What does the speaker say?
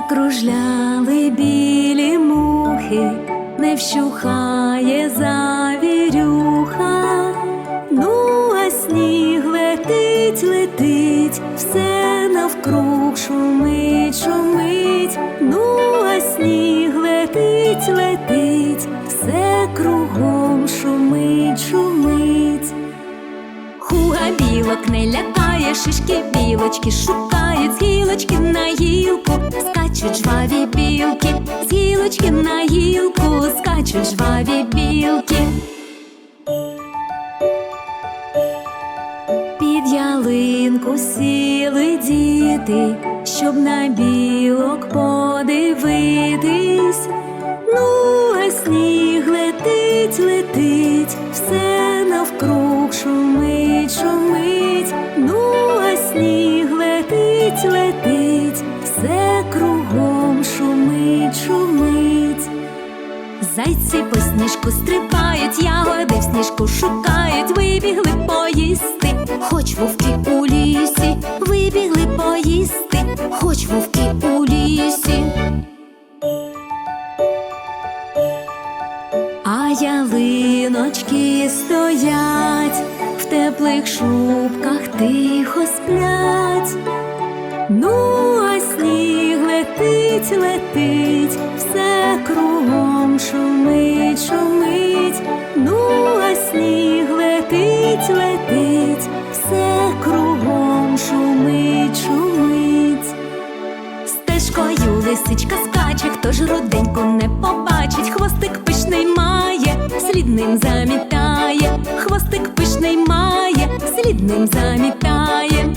Закружляли білі мухи, не вщухає завірюха. Ну, а сніг летить, летить, все навкруг шумить, шумить. Ну, а сніг летить, летить, все кругом шумить, шумить. Хуга білок не лякає, шишки білочки шукають з гілочки на гілку, скачуть жваві білки, з гілочки на гілку, скачуть жваві білки. Під ялинку сіли діти, щоб на білок подивитись. Ну, а сніг летить, летить, все навкруг шумить, шумить. Ну, а сніг летить, летить, Зайці по сніжку стрибають, ягоди в сніжку шукають, вибігли поїсти, хоч вовки у лісі, вибігли поїсти, хоч вовки у лісі. А ялиночки стоять, в теплих шубках тихо сплять. Ну, а сніг летить, летить, все кругом летить, летить, все кругом шумить, шумить. Стежкою лисичка скаче, хто ж руденьку не побачить, хвостик пишний має, слід ним замітає, хвостик пишний має, слід ним замітає.